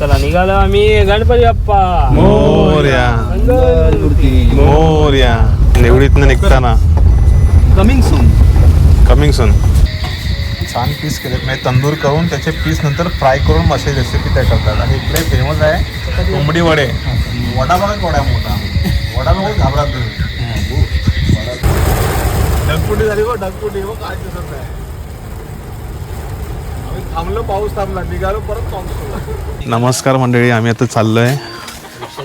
चला निघालो आम्ही. गणपती बाप्पा. मोर्या. मोर्या. निवडीतनं निघताना. कमिंग सून कमिंग सून छान पीस केलेत. म्हणजे तंदूर करून त्याचे पीस नंतर फ्राय करून मसाले रेसिपी त्या करतात. आणि इकडे फेमस आहे कोंबडी वडे. वडा बघा मोठा वडा बघा. घाबरा तुम्ही ढगपुटी झाली बघ ढगपुटी बघ काय दिसत आम्ही थांबलं पाऊस थांबला निघालो परत पाऊस नमस्कार मंडळी आम्ही आता चाललो आहे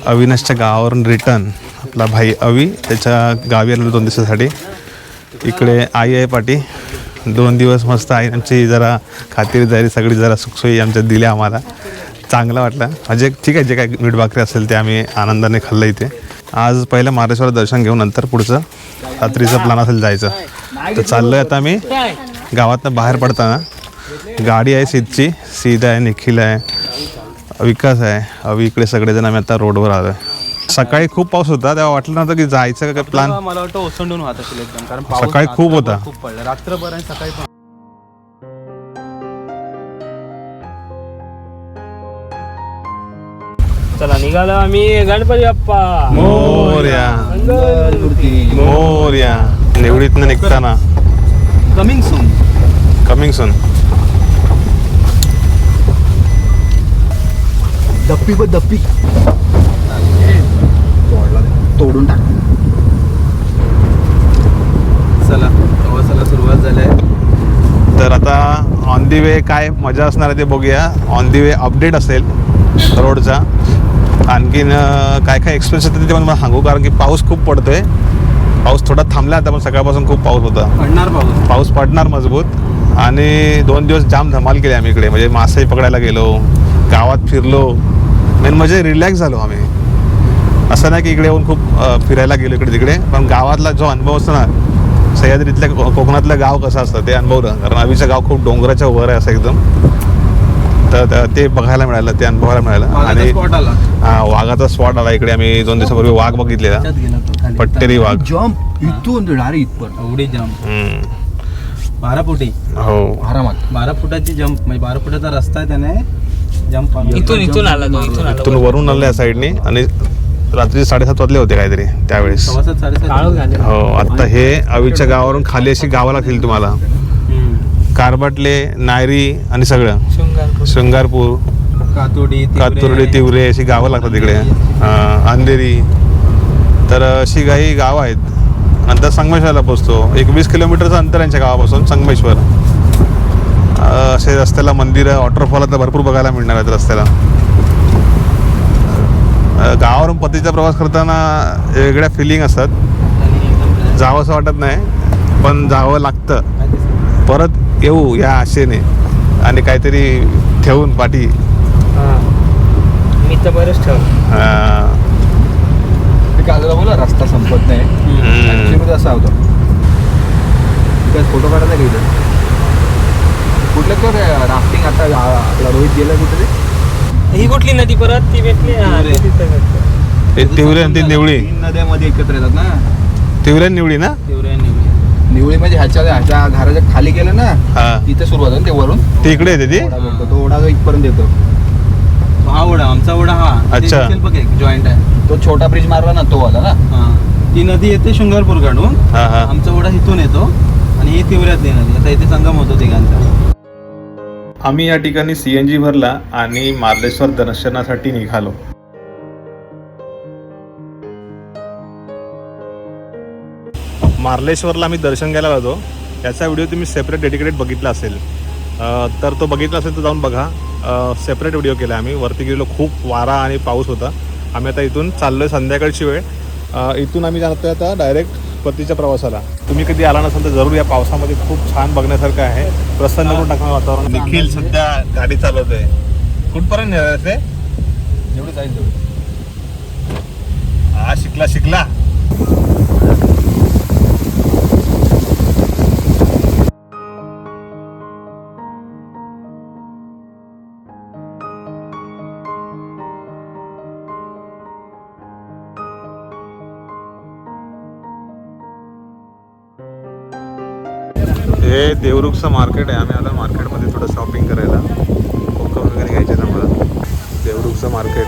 अविनाशच्या गावावरून रिटर्न आपला भाई अवी त्याच्या गावी आलेलो दोन दिवसासाठी. इकडे आई आहे पाठी. दोन दिवस मस्त आई आमची जरा खातिरदारी सगळी जरा सुखसोयी आमच्या दिल्या आम्हाला. चांगलं वाटलं. म्हणजे ठीक आहे जे काय मीठ भाकरी असेल ते आम्ही आनंदाने खाल्लं इथे. आज पहिलं महाराष्ट्राला दर्शन घेऊन नंतर पुढचं रात्रीचं प्लॅन असेल जायचं. तर चाललोय आता आम्ही. गावातनं बाहेर पडताना. गाडी आहे सीटची. सीट आहे निखिल आहे विकास आहे. अवी इकडे सगळेजण आम्ही आता रोडवर आलो सकाळी खूप पाऊस होता तेव्हा वाटलं नव्हतं की जायचं का प्लॅन मला वाटतं ओसंडून वाहत असेल एकदम कारण सकाळी खूप होता. खूप पडला. रात्रभर आणि सकाळी पण. चला निघालो आम्ही गणपती बाप्पा. मोर्या. मोर्या. निवडीतनं निघताना. कमिंग सून कमिंग सून दप्पी ब दप्पी तोडून टाक. चला प्रवासाला सुरुवात झाली. आहे तर आता ऑन दी वे काय मजा असणार आहे ते बघूया. ऑन दी वे अपडेट असेल रोडचा. आणखीन काय काय एक्सपिरियन्स येते ते पण मला सांगू कारण की पाऊस खूप पडतोय. पाऊस थोडा थांबला आता पण सकाळपासून खूप पाऊस होता. पडणार पाऊस. पाऊस पडणार मजबूत. आणि दोन दिवस जाम धमाल केली आम्ही इकडे. म्हणजे मासे पकडायला गेलो गावात फिरलो. मेन म्हणजे रिलॅक्स झालो आम्ही. असं नाही की इकडे येऊन खूप फिरायला गेलो इकडे तिकडे पण गावातला जो अनुभव असतो ना सह्याद्रीतल्या को- कोकणातलं गाव कसं असतं ते अनुभवलं कारण आम्हीचं गाव खूप डोंगराच्या वर आहे असं एकदम. तर त- बघायला मिळालं ते अनुभवायला मिळालं. आणि वाघाचा स्पॉट आला. इकडे आम्ही दोन दिवसापूर्वी वाघ बघितलेला. पट्टेरी वाघ. जम्प इथून एवढी जम्प. बारा फुटी हो. आरामात बारा फुटाची जम्प म्हणजे बारा फुटाचा रस्ता आहे त्याने. इथून इथून आला तो इथून इथून आला वरून आलं या साईडनी आणि रात्री साडेसात वाजले होते काहीतरी त्यावेळेस. हो आता हे अवीच्या गावावरून खाली अशी गावं लागतील तुम्हाला. कारबाटले नायरी आणि सगळं. शृंगारपूर. तिवरे. कातुर्डी तिवरे अशी गावं लागतात तिकडे. हा, अंधेरी. तर अशी काही गावं आहेत. नंतर संगमेश्वरला पोचतो. एक वीस किलोमीटरचं अंतर यांच्या गावापासून संगमेश्वर. असे रस्त्याला मंदिरं वॉटरफॉल आता भरपूर बघायला मिळणार आहेत रस्त्याला. गावावरून पतीचा प्रवास करताना वेगळ्या फिलिंग असतात. आणि एकदम जावं असं वाटत नाही पण जावं लागतं? परत येऊ या आशेने आणि काहीतरी ठेवून पाठी. मी तर बरंच बोला रस्ता संपत नाही. असा होता? फोटो काढायला गेलं? कुठलं तर राफ्टिंग आता आपला रोहित गेला कुठे ही कुठली नदी परत? ती भेटली हा, तिवरे. ती तिथं भेटली. ते तिवरे आणि ती निवळी. तीन नद्यामध्ये एकत्र येतात ना. तिवरे आणि निवळी ना? तिवरे आणि निवरे. निवळी म्हणजे ह्याच्या ह्याच्या घराच्या खाली गेलं ना हा. तिथे सुरुवात ना ते वरून. ती इकडे येते ती? ओढा भेटतो तो ओढा जो इथपर्यंत येतो. हा ओढा आमचा ओढा हा. अच्छा. बघ एक जॉईंट आहे. तो छोटा ब्रिज मारला ना तो आला ना. हा. ती नदी येते शृंगारपूर काढून हा हा. आमचा ओढा इथून येतो. आणि ही तिवऱ्यातली नदी. आता इथे संगम होतो तिघांचा. आम्ही या ठिकाणी सी एन जी भरला आणि मार्लेश्वर दर्शनासाठी निघालो. मार्लेश्वरला आम्ही दर्शन घ्यायला जातो याचा व्हिडिओ तुम्ही सेपरेट डेडिकेटेड बघितला असेल. तर तो बघितला असेल तर जाऊन बघा. सेपरेट व्हिडिओ केला आम्ही. वरती गेलो खूप वारा आणि पाऊस होता. आम्ही आता इथून चाललोय संध्याकाळची वेळ. इथून आम्ही जातोय आता डायरेक्ट पतीच्या प्रवासाला. तुम्ही कधी आला नसाल तर जरूर या पावसामध्ये खूप छान बघण्यासारखं आहे. प्रसन्न करून टाकणार वातावरण. निखिल सध्या गाडी चालवतोय. कुठपर्यंत ते जेवढी जाईल तेवढी हा शिकला शिकला. हे देवरुखचं मार्केट आहे. आम्ही आलो मार्केटमध्ये थोडं शॉपिंग करायला. कोकम वगैरे घ्यायचे ना मला देवरुखचं market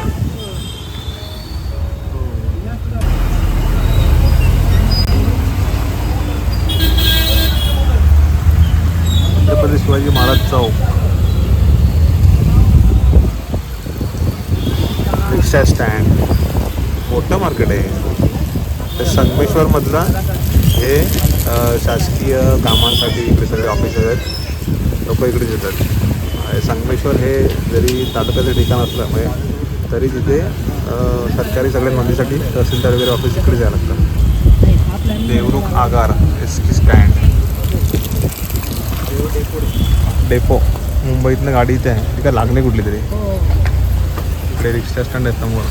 Chhatrapati Shivaji Maharaj Chowk. Rickshaw stand मोठं मार्केट आहे. ते संगमेश्वरमधलं हे शासकीय कामांसाठी इकडे सगळे ऑफिसर आहेत. लोक इकडेच येतात. संगमेश्वर हे जरी तालुक्याचं ठिकाण असल्यामुळे तरी तिथे सरकारी सगळ्या नोंदीसाठी तहसीलदार वगैरे ऑफिस इकडे जायला लागतं देवरुख आगार एस टी स्टँड. डेपो. मुंबईतनं गाडी इथे आहे. ती काय लागणे कुठली तरी. इकडे रिक्षा स्टँड आहेत समोर.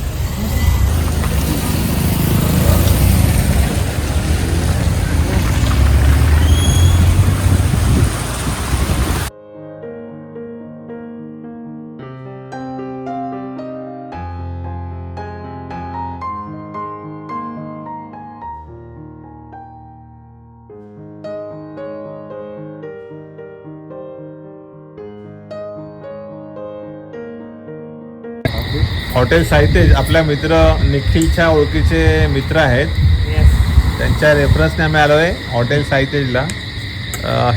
हॉटेल साहितेज आपल्या मित्र निखिलच्या ओळखीचे मित्र आहेत. त्यांच्या रेफरन्सने आम्ही आलो आहे हॉटेल साहितेजला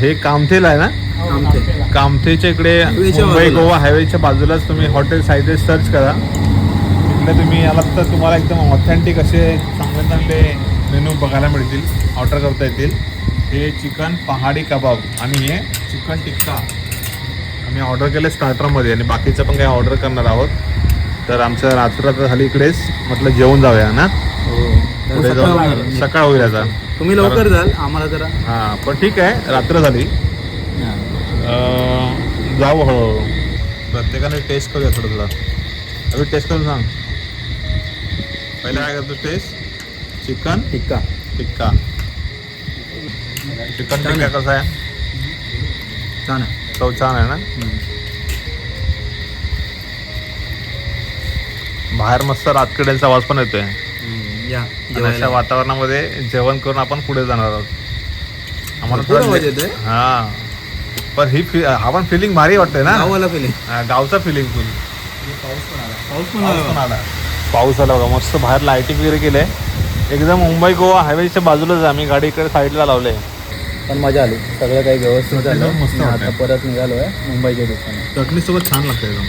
हे कामथेल आहे ना? कामथे. कामथेच्या इकडे मुंबई. गोवा हायवेच्या बाजूलाच तुम्ही हॉटेल साहितेज सर्च करा. तिकडे तुम्ही आलात तर तुम्हाला एकदम ऑथेंटिक असे चांगले चांगले मेनू बघायला मिळतील ऑर्डर करता येतील. हे चिकन पहाडी कबाब आणि हे चिकन टिक्का. आम्ही ऑर्डर केलं स्टार्टरमध्ये आणि बाकीचं पण काही ऑर्डर करणार आहोत. तर आमचं रात्र आता झाली इकडेच. म्हटलं जेवून जाऊया ना. पुढे सकाळ जाऊन होणार. सकाळ होईल आता. तुम्ही लवकर जाल आम्हाला जरा. हां पण ठीक आहे रात्र झाली. अं, जाऊ हळूहळू. प्रत्येकाने टेस्ट करूया थोडं थोडं. अभि टेस्ट करून सांग. पहिला काय करतो taste chicken tikka. Tikka. Chicken tikka कसा आहे? छान आहे. चव छान आहे ना? बाहेर मस्त रातकड्यांचा आवाज पण येतोय. हम्म, या आणि जेवायला. अशा वातावरणामध्ये जेवण करून आपण पुढे जाणार आहोत. आम्हाला भरपूर आवाज थोडं येतोय. हा. पण ही फि हा पण फिलिंग भारी वाटतंय ना. हा, गावचा फिलिंग फुल पाऊस पाऊस पण आला. पाऊस आला बघा मस्त बाहेर लाईटिंग वगैरे केलंय. एकदम मुंबई गोवा हायवेच्या बाजूलाच आम्ही. गाडी इकडे साईडला लावले पण मजा आली. सगळं काही व्यवस्थित झालं. एकदम मस्त आणि आता वाटतंय. परत निघालोय मुंबईच्या दिवसाने चटणी सोबत छान लागतं एकदम.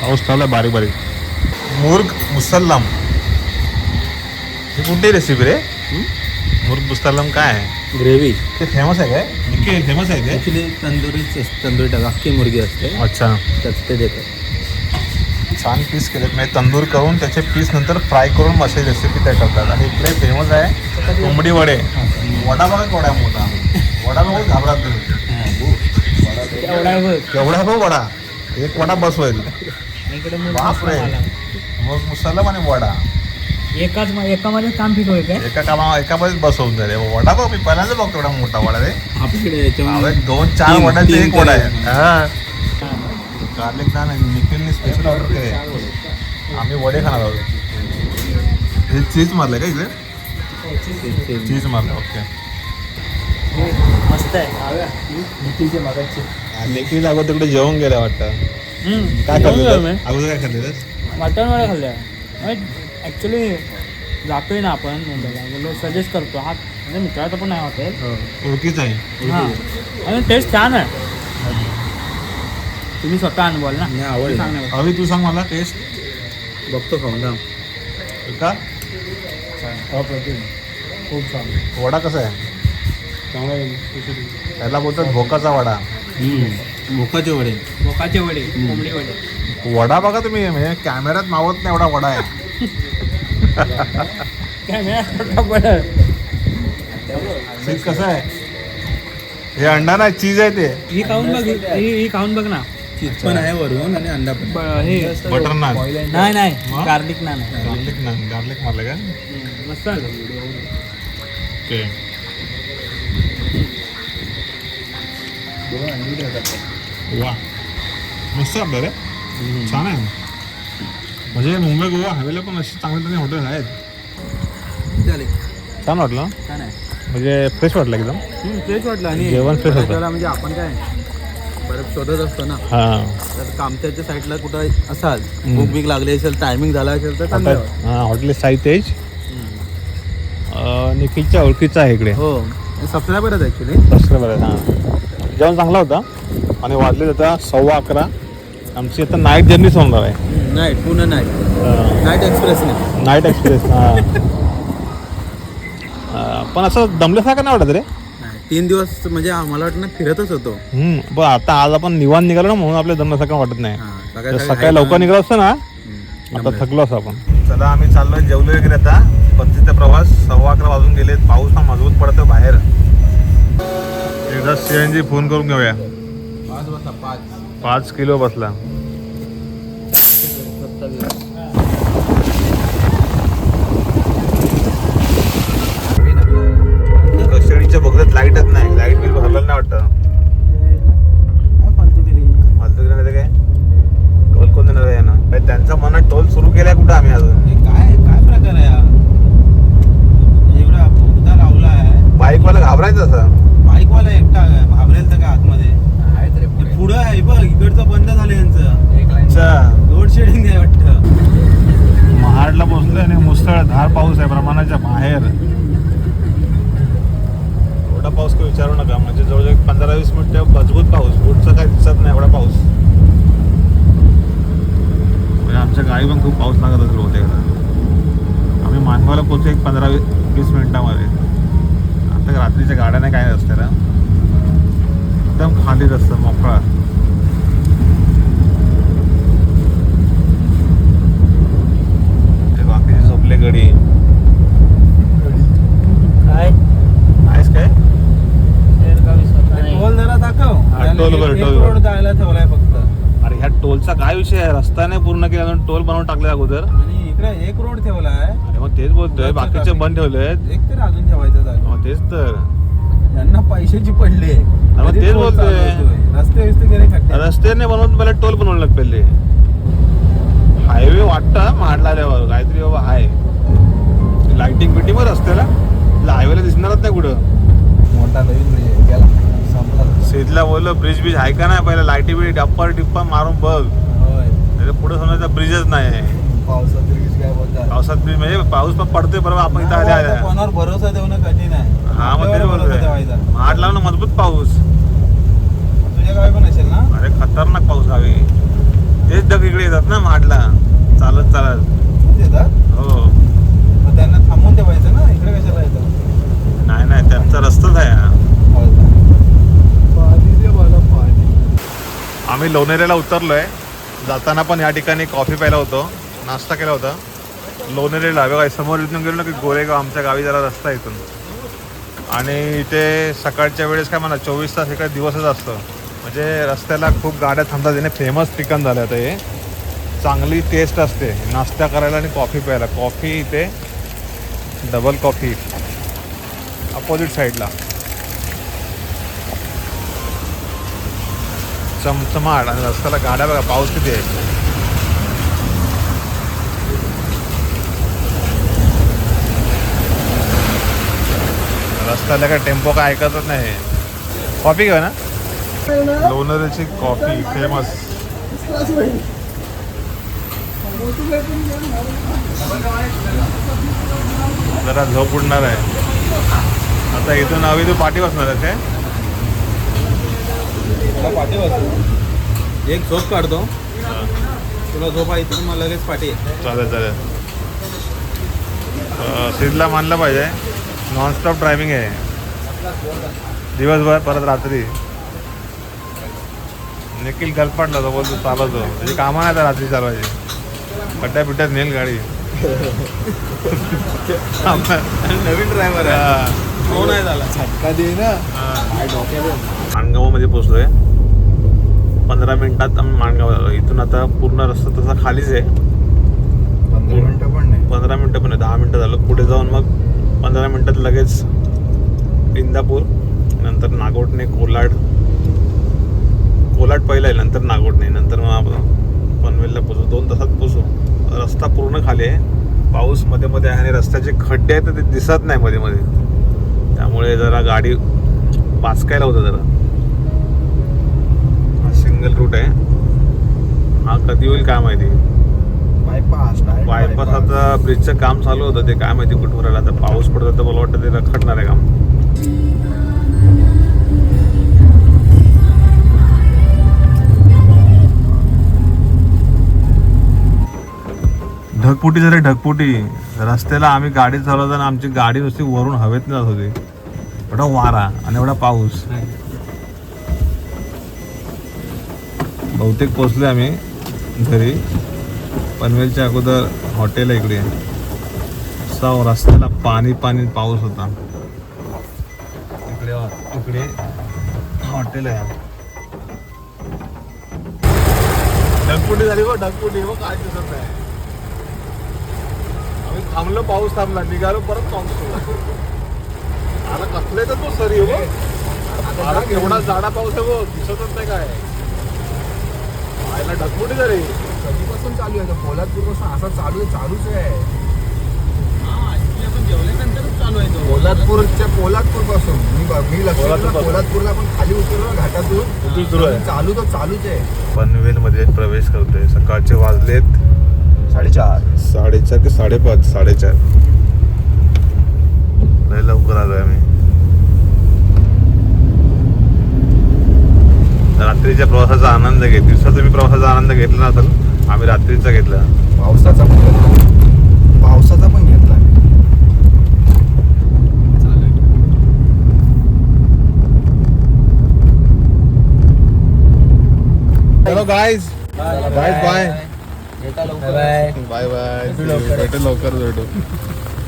पाऊस चालला बारीक बारीक. मुर्ग मुसल्लम. ही कोणती रेसिपी रे? मुर्ग मुसल्लम काय आहे? ग्रेव्ही. ते फेमस आहे काय? निके फेमस आहे ते? ॲक्च्युली तंदुरीच तंदुरी टाका अख्खी मुर्गी असते. अच्छा. त्यात ते देतात. छान पीस केलेत. म्हणजे तंदूर करून त्याचे पीस नंतर फ्राय करून मसाले रेसिपी त्या करतात. आणि इकडे फेमस आहे कोंबडी वडे. वडा बघा केवढा मोठा. वडा बघा घाबरात तुम्ही बघ. केवढा बघ वडा. एक वडा बस होईल. इकडे बापरे. आला. मग मुसलम आणि वडा. एकाच एकामध्ये काम फिट होईल काय? एका कामा एकामध्येच बस होऊन जाईल वडा बघ मी पहिल्यांदा बघतो एवढा मोठा वडा रे. आपल्याकडे याच्यामध्ये एक दोन चार तीन- वड्याचे तीन एक वडा आहे. हा. गार्लिक नान आहे निखिलने स्पेशल ऑर्डर केले. आम्ही वडे खाणार आहोत. हे चीज मारलं का ते- चीज मारलं ओके मस्त आहे. निखिलचे मगाचे निखिल अगोदर तिकडे जेवून गेला वाटतं. काय खाल्लं अगोदर काय खाल्लेलं मटण वडे खाल्ले. ॲक्च्युली जातोय ना आपण मुंबईला. सजेस्ट करतो. हा म्हणजे मित्राचं पण नाही हॉटेल. ओळखीच आहे. हां. आणि टेस्ट छान आहे. तुम्ही स्वतः अनुभवाल ना? ना. अभि तू सांग मला टेस्ट बघतो खाऊन थांब. का? खूप छान. वडा कसा आहे? त्याला बोलतात भोकाचा वडा. हम्म. भोकाचे वडे. बोकाचे वडे कोंबडी वडे. वडा बघा तुम्ही म्हणजे कॅमेऱ्यात मावत नाही एवढा वडा आहे. चीज कसं आहे? हे अंडा नाही चीज आहे ते. ही खाऊन बघ ही ही खाऊन बघ ना. चीज पण आहे वरून आणि अंडा पण ब- हे बटर नान. नाही नाही? गार्लिक नान आहे. गार्लिक नान गार्लिक मारलं का? मस्त आलं ओके. वा मस्त आपलं रे छान आहे. म्हणजे मुंबई गोवा हायवेला पण अशी चांगले चांगले हॉटेल आहेत. झाले छान वाटलं छान आहे. म्हणजे फ्रेश वाटलं एकदम. फ्रेश वाटलं आणि जेवण fresh होतं. म्हणजे आपण काय बरं शोधत असतो ना. हां. तर कामत्याच्या साईडला कुठं असाल भूक बीक लागली असेल टायमिंग झाला असेल तर हां हॉटेल साई तेज. अं, निखिलच्या ओळखीचा आहे इकडे. हो. सबस्क्रायबरच ॲक्च्युली सबस्क्रायबर आहे हां. जेवण चांगला होता. आणि वाजले आता सव्वा अकरा. आमची आता नाईट जर्नीच होणार आहे. नाईट पुणे नाईट नाईट एक्सप्रेसने नाईट एक्सप्रेस हां. पण असं दमल्यासारखं नाही वाटत रे? तीन दिवस म्हणजे आम्हाला वाटतं ना फिरतच होतो. हम्म, पण आता आज आपण निवांत निघालो ना म्हणून आपल्या दमल्यासारखं वाटत नाही. हां, जर सकाळी सकाळी लवकर निघालो असतो ना. आता थकलो असतो आपण. चला आम्ही चाललोय जेवलो वगैरे आता. परतीचा प्रवास सव्वा अकरा वाजून गेले पाऊस हा मजबूत पडतो बाहेर. एकदा सीएनजी फोन करून घेऊया. पाच वाजता पाच. पाच किलो बसला कशेडीच्या बघत लाईटच नाही लाइट बिल भरलेलं नाही वाटतं फालतू घेणार काय टोल कोण देणार आहे ना भाई त्यांच्या मनात टोल सुरू केलाय कुठं आम्ही अजून हे काय काय प्रकार आहे हा? एवढा बोगदा लावला आहे बाईकवाला घाबरायचं असं बाईकवाला एकटा घाबरेल तर काय आतमध्ये हे पुढं आहे बघ इकडचं बंद झालं यांचं अच्छा लोड शेडिंग आहे वाटतं महाडला पोहोचलोय आणि मुसळधार पाऊस आहे प्रमाणाच्या बाहेर एवढा पाऊस काही विचारू नका म्हणजे जवळजवळ एक पंधरा वीस मिनिटं मजबूत पाऊस पुढचं काही दिसत नाही एवढा पाऊस म्हणजे आमच्या गावी पण खूप पाऊस लागत असेल होते आम्ही मानगावला पोहोचू एक पंधरा वीस मिनिटामध्ये. आता रात्रीच्या गाड्या नाही काय रस्त्याला एकदम खाली रस्ता मोकळा. ते बाकीचे झोपले गडी काय? आहेस काय? टोल जरा दाखव. त्याने टोल जायला ठेवलाय फक्त. अरे ह्या टोलचा काय विषय आहे? रस्ता नाही पूर्ण केला म्हणून टोल बनवून टाकले अगोदर. इकडे एक रोड ठेवलाय. अरे मग तेच बोलतोय बाकीचे बंद ठेवले एक तर अजून ठेवायचं जागा मग तेच तर. यांना पैशाची पडले. मग तेच बोलतोय. रस्ते विस्ते गेले खड्डे रस्ते नाही बनवून मला टोल बनवून लाग पहिले. हायवे वाटतं महाडला आल्यावर काहीतरी बाबा आहे. लाइटिंग बिटिंग वर रस्त्याला हायवेला दिसणारच नाही कुठं. मोठा नवीन ब्रिज गेला. संपला. शेतला बोललो ब्रिज बीज आहे का नाही? पहिला लाईटी बिटी डप्पर टिप्पा मारून बघ. पुढे समजायचा ब्रिजच नाही. पावसात ब्रिज पावसात ब्रिज म्हणजे पाऊस पण पडतोय बरोबर आपण इथं आले आल्या कोणावर भरोसा ठेवणं कठीण आहे. हा मग भरोसा बोलतोय ठेवायचा महाडला ना मजबूत पाऊस. तुझ्या गावी पण असेल ना? अरे खतरनाक पाऊस हवी तेच ढग इकडे येतात ना महाडला चालत चालत. येतात? हो. मग त्यांना थांबून ठेवायचं ना? इकडे कशाला येतं नाही नाही त्यांचा रस्ताच आहे हा. आम्ही लोणेरेला उतरलोय. जाताना पण या ठिकाणी कॉफी प्यायला होतो. नाश्ता केला होता. लोणेरेला काय? समोर इथून गेलो ना की गोरेगाव आमच्या गावी जरा रस्ता आहे इथून. आणि इथे सकाळच्या वेळेस काय म्हणा चोवीस तास इकडे दिवसच असतो. म्हणजे रस्त्याला खूप गाड्या थांबतात. येणे फेमस ठिकाण झालं आता हे. चांगली टेस्ट असते. नाश्ता करायला आणि कॉफी प्यायला. कॉफी इथे डबल कॉफी अपोजिट साईडला चमचमाट. आणि रस्त्याला गाड्या बघा पाऊस किती आहे. काय टेम्पो काय ऐकतच नाही कॉफी घ्या ना. लोणरेची कॉफी फेमस जरा झोप उडणार आहे. आता इथून हवी तू पाठी बसणार आहे काय? पाठी बसतो एक झोप काढतो. तुला झोप आहे तर मग लगेच पाठी आहे. चालेल चालेल. सिद्धला मानलं पाहिजे. नॉनस्टॉप ड्रायव्हिंग आहे. दिवसभर परत रात्री. निखिल गलपाटला तो बोलतो चालवतो म्हणजे कामा नाही आता रात्री चालवायची खड्ड्या पिट्ट्यात नेल गाडी. नवीन ड्रायव्हर आहे. झाला. झटका दे ना माणगावमध्ये पोचलोय पंधरा मिनिटात आम्ही माणगाव इथून आता पूर्ण रस्ता तसा खालीच आहे. पंधरा मिनिटं पण नाही. पंधरा मिनटं पण नाही दहा मिनटं झालं. पुढे जाऊन मग पंधरा मिनटात लगेच इंदापूर नंतर नागोटणे कोलाड. कोलाड पहिलं आहे नंतर नागोटणे नंतर मग आपण पनवेलला पोचू दोन तासात पोचू रस्ता पूर्ण खाली आहे. पाऊसमध्ये मध्ये आहे आणि रस्त्याचे खड्डे आहेत तर ते दिसत नाही मध्ये मध्ये. त्यामुळे जरा गाडी वाचकायला होतं जरा. हा सिंगल रूट आहे. हा कधी होईल काय माहिती. बायपास बायपास आता ब्रिजचं काम चालू होतं ते काय माहिती कुठून राहिलं आता पाऊस पडतो तर मला वाटतं ते रखडणार आहे काम. ढगपुटी झाली ढगपुटी रस्त्याला आम्ही गाडी चालवताना आमची गाडी नुसती वरून हवेत जात होती. एवढा वारा आणि एवढा पाऊस. बहुतेक पोचले आम्ही घरी. पनवेलच्या अगोदर हॉटेल आहे इकडे. साव रस्त्याला पाणी पाणी पाऊस होता. इकडे इकडे हॉटेल आहे. ढगपुटी झाली बघ ढगपुटी बघ काय दिसत नाही. आम्ही थांबलो पाऊस थांबला. निघालो परत पाऊस आला कसले तर तो सरी हो एवढा जाडा पाऊस आहे बघ. दिसतच नाही काय. पाहायला ढगपुटी झाली. कधीपासून चालू आहे? पोलादपूरपासून असा चालू आहे चालूच आहे. पोलादपूरच्या पोलादपूरपासून मी मी लक्ष केलं, पोलादपूरपासून. पोलादपूरला पण खाली उतरलो घाटातून आहे. चालू तो चालूच आहे. पनवेलमध्ये प्रवेश करतोय. सकाळचे वाजलेत साडेचार. साडेचार की साडेपाच साडेचार. लय लवकर आलोय आम्ही. रात्रीच्या प्रवासाचा आनंद घेत दिवसाचा मी प्रवासाचा आनंद घेतला नसेल आम्ही रात्रीचा घेतला. पावसाचा पण घेतला. पावसाचा पण घेतला. चलो guys guys bye bye bye भेटू लवकर. भेटू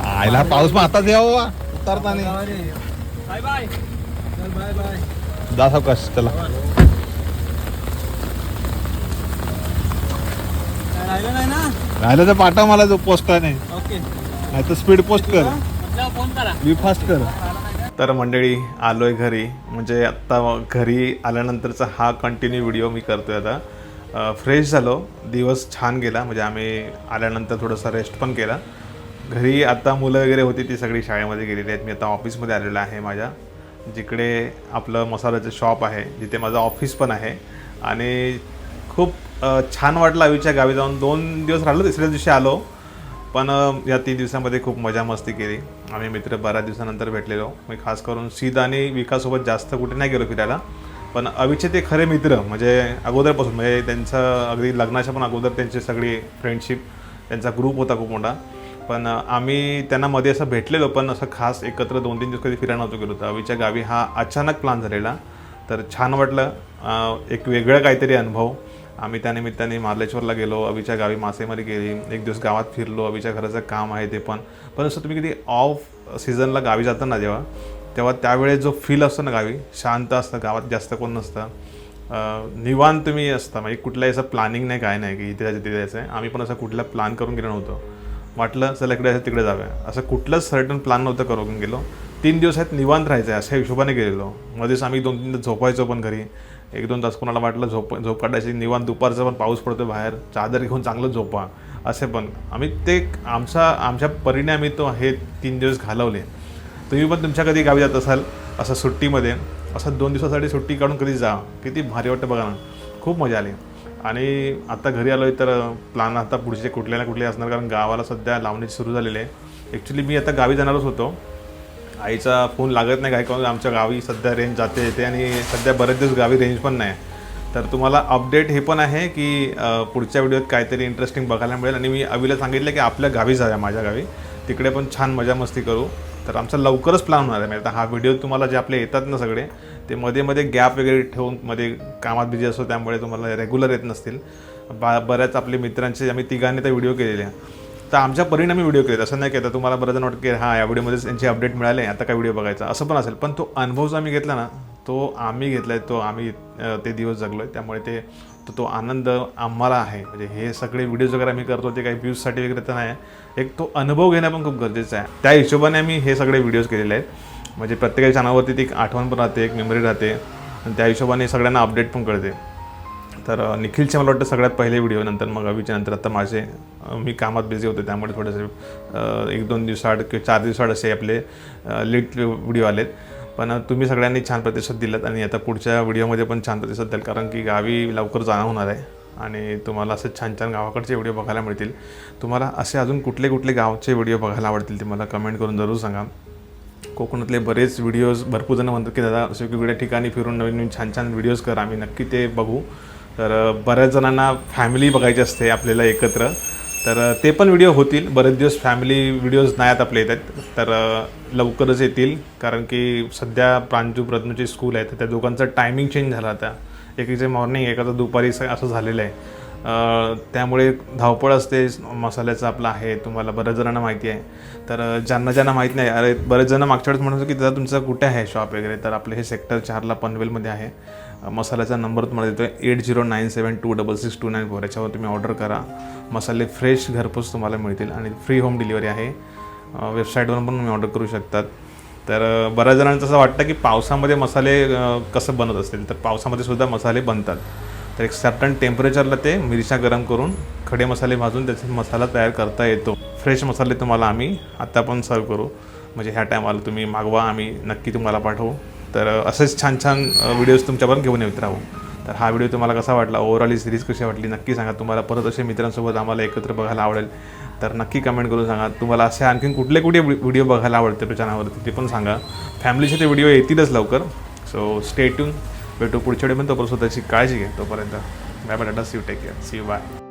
आयला पाऊस मग आताच यावं उतरताना. बाय बाय बाय बाय सावकाश चला. राहिलं नाही ना? राहिलं तर पाठव मला जो पोस्ट नाही ओके. नाही तर स्पीड पोस्ट कर. फोन करा. मी फास्ट कर. तर मंडळी आलोय घरी. म्हणजे आत्ता घरी आल्यानंतरचा हा कंटिन्यू व्हिडिओ मी करतोय आता. फ्रेश झालो. दिवस छान गेला. म्हणजे आम्ही आल्यानंतर थोडासा रेस्ट पण केला. घरी आता मुलं वगैरे होती ती सगळी शाळेमध्ये गेलेली आहेत. मी आता ऑफिसमध्ये आलेलो आहे माझ्या. जिकडे आपलं मसाल्याचं शॉप आहे जिथे माझं ऑफिस पण आहे. आणि खूप छान वाटलं आवीच्या गावी जाऊन. दोन दिवस राहिलो तिसऱ्या दिवशी आलो. पण या तीन दिवसामध्ये खूप मजा मस्ती केली. आम्ही मित्र बऱ्याच दिवसानंतर भेटलेलो. मी खास करून सीद आणि विकासोबत जास्त कुठे नाही गेलो फिरायला. पण अविचे ते खरे मित्र म्हणजे अगोदरपासून म्हणजे त्यांचं अगदी लग्नाच्या पण अगोदर त्यांची सगळी फ्रेंडशिप त्यांचा ग्रुप होता खूप मोठा. पण आम्ही त्यांना मध्ये असं भेटलेलो पण असं खास एकत्र दोन तीन दिवस कधी फिरायला नव्हतो गेलो. तर अविच्या गावी हा अचानक प्लॅन झालेला. तर छान वाटलं. एक वेगळं काहीतरी अनुभव. आम्ही त्यानिमित्ताने मार्लेश्वरला गेलो अभिच्या गावी मासेमारी केली एक दिवस गावात फिरलो अभिच्या घराचं काम आहे ते पण. पण असं तुम्ही किती ऑफ सीझनला गावी जाता ना जेव्हा तेव्हा त्यावेळेस जो फील असतो ना गावी शांत असतं गावात जास्त कोण नसतं. निवांत तुम्ही असता म्हणजे कुठलाही असं प्लॅनिंग नाही काय नाही की इथे जायचं तिथे जायचं. आहे आम्ही पण असं कुठला प्लॅन करून गेलो नव्हतो. वाटलं चला इकडे असं तिकडे जाऊया. असं कुठलंच सर्टन प्लॅन नव्हतं करून गेलो. तीन दिवस आहेत निवांत राहायचं आहे अशा हिशोबाने गेलेलो. मध्येच आम्ही दोन तीन तास झोपायचो पण घरी. एक दोन तास कोणाला वाटलं झोप झोप काढायची निवांत दुपारचं पण पाऊस पडतो बाहेर चादर घेऊन चांगलं झोपा असे पण. आम्ही ते आमचा आमच्या परीने आम्ही तो हे तीन दिवस घालवले. तुम्ही पण तुमच्या कधी गावी जात असाल असं सुट्टीमध्ये असं दोन दिवसासाठी सुट्टी काढून कधी जा किती भारी वाटतं बघा ना. खूप मजा आली. आणि आता घरी आलो आहे तर प्लॅन आता पुढचे कुठल्या ना कुठले असणार कारण गावाला सध्या लावण्याची सुरू झालेली आहे. ॲक्च्युली मी आता गावी जाणारच होतो. आईचा फोन लागत नाही काय कारण आमच्या गावी सध्या रेंज जाते येते आणि सध्या बरेच दिवस गावी रेंज पण नाही. तर तुम्हाला अपडेट हे पण आहे की पुढच्या व्हिडिओत काहीतरी इंटरेस्टिंग बघायला मिळेल. आणि मी अवीला सांगितलं की आपल्या गावी जाऊया माझ्या गावी. तिकडे पण छान मजा मस्ती करू. तर आमचा लवकरच प्लॅन होणार आहे. म्हणजे आता हा व्हिडिओ तुम्हाला जे आपले येतात ना सगळे ते मध्ये मध्ये गॅप वगैरे ठेवून मध्ये कामात बिझी असतो त्यामुळे तुम्हाला रेग्युलर येत नसतील. बा बऱ्याच आपले मित्रांचे आम्ही तिघांनी तर व्हिडिओ केलेले. आहे तर आमच्या परिणामी व्हिडिओ केले असं नाही की आता तुम्हाला बरं जण वाटतं की हां या व्हिडिओमध्येच त्यांचे अपडेट मिळाले आता काय व्हिडिओ बघायचा? असं पण असेल. पण तो अनुभव जो आम्ही घेतला ना तो आम्ही घेतला आहे तो आम्ही ते दिवस जगलो आहे त्यामुळे ते तो तो आनंद आम्हाला आहे. म्हणजे हे सगळे व्हिडिओज वगैरे आम्ही करतो ते काही व्ह्यूजसाठी वगैरे तर नाही. एक तो अनुभव घेणं पण खूप गरजेचं आहे. त्या हिशोबाने आम्ही हे सगळे व्हिडिओज केलेले आहेत. म्हणजे प्रत्येकाच्या चॅनलवरती ती एक आठवण पण राहते एक मेमरी राहते. आणि त्या हिशोबाने सगळ्यांना अपडेट पण कळते. तर निखिलचे मला वाटतं सगळ्यात पहिले व्हिडिओ नंतर मग अवीच्या नंतर आता माझे मी कामात बिझी होते त्यामुळे थोडेसे एक दोन दिवसाआड किंवा चार दिवसाआड असे आपले लेट व्हिडिओ आलेत. पण तुम्ही सगळ्यांनी छान प्रतिसाद दिलात आणि आता पुढच्या व्हिडिओमध्ये पण छान प्रतिसाद द्याल. कारण की गावी लवकर जाणं होणार आहे आणि तुम्हाला असं छान छान गावाकडचे व्हिडिओ बघायला मिळतील. तुम्हाला असे अजून कुठले कुठले गावचे व्हिडिओ बघायला आवडतील ते मला कमेंट करून जरूर सांगा. कोकणातले बरेच व्हिडिओज भरपूर जण म्हणतात की दादा असे वेगवेगळ्या ठिकाणी फिरून नवीन नवीन छान छान व्हिडिओज कर. आम्ही नक्की ते बघू. तर बऱ्याच जणांना फॅमिली बघायची असते आपल्याला एकत्र. तर ते पण व्हिडिओ होतील. बरेच दिवस फॅमिली व्हिडिओज नाही आहेत आपले येतात तर लवकरच येतील. कारण की सध्या प्रांजू प्रज्ञूची स्कूल आहे. तर त्या दोघांचा टायमिंग चेंज झाला आता. एकीचे मॉर्निंग एकाचं दुपारी असं असं झालेलं आहे. त्यामुळे धावपळ असते. मसाल्याचं आपलं आहे. तुम्हाला बऱ्याच जणांना माहिती आहे. तर ज्यांना ज्यांना माहीत नाही अरे बरेच जण मागच्या वेळेस म्हणत होतो की दादा तुमचं कुठे आहे शॉप वगैरे? तर आपलं हे सेक्टर चारला पनवेलमध्ये आहे. मसाल्याचा नंबर तुम्हाला देतो आहे eight zero nine seven two double six two nine four याच्यावर तुम्ही ऑर्डर करा. मसाले फ्रेश घरपोच तुम्हाला मिळतील आणि फ्री होम डिलिव्हरी आहे. वेबसाईटवरून पण तुम्ही ऑर्डर करू शकतात. तर बऱ्याच जणांचं असं वाटतं की पावसामध्ये मसाले कसं बनत असतील? तर पावसामध्ये सुद्धा मसाले बनतात. तर एक सर्टन टेम्परेचरला ते मिरच्या गरम करून खडे मसाले भाजून त्याचा मसाला तयार करता येतो. फ्रेश मसाले तुम्हाला आम्ही आत्ता पण सर्व करू. म्हणजे ह्या टायमाला तुम्ही मागवा आम्ही नक्की तुम्हाला पाठवू. तर असेच छान छान व्हिडिओज तुमच्यापर्यंत घेऊन येत राहू. तर हा व्हिडिओ तुम्हाला कसा वाटला? ओव्हरऑल ही सिरीज कशी वाटली? नक्की सांगा. तुम्हाला परत असे मित्रांसोबत आम्हाला एकत्र बघायला आवडेल. तर नक्की कमेंट करून सांगा. तुम्हाला असे आणखीन कुठले कुठे व्हिडिओ बघायला आवडते त्या चॅनलवरती ते पण सांगा. फॅमिलीचे ते व्हिडिओ येतीलच लवकर. सो स्टे ट्यून भेटू पुढच्या वेळी पण तोपर्यंत स्वतःची काळजी घ्या. तोपर्यंत. Bye bye tata see you take care see you bye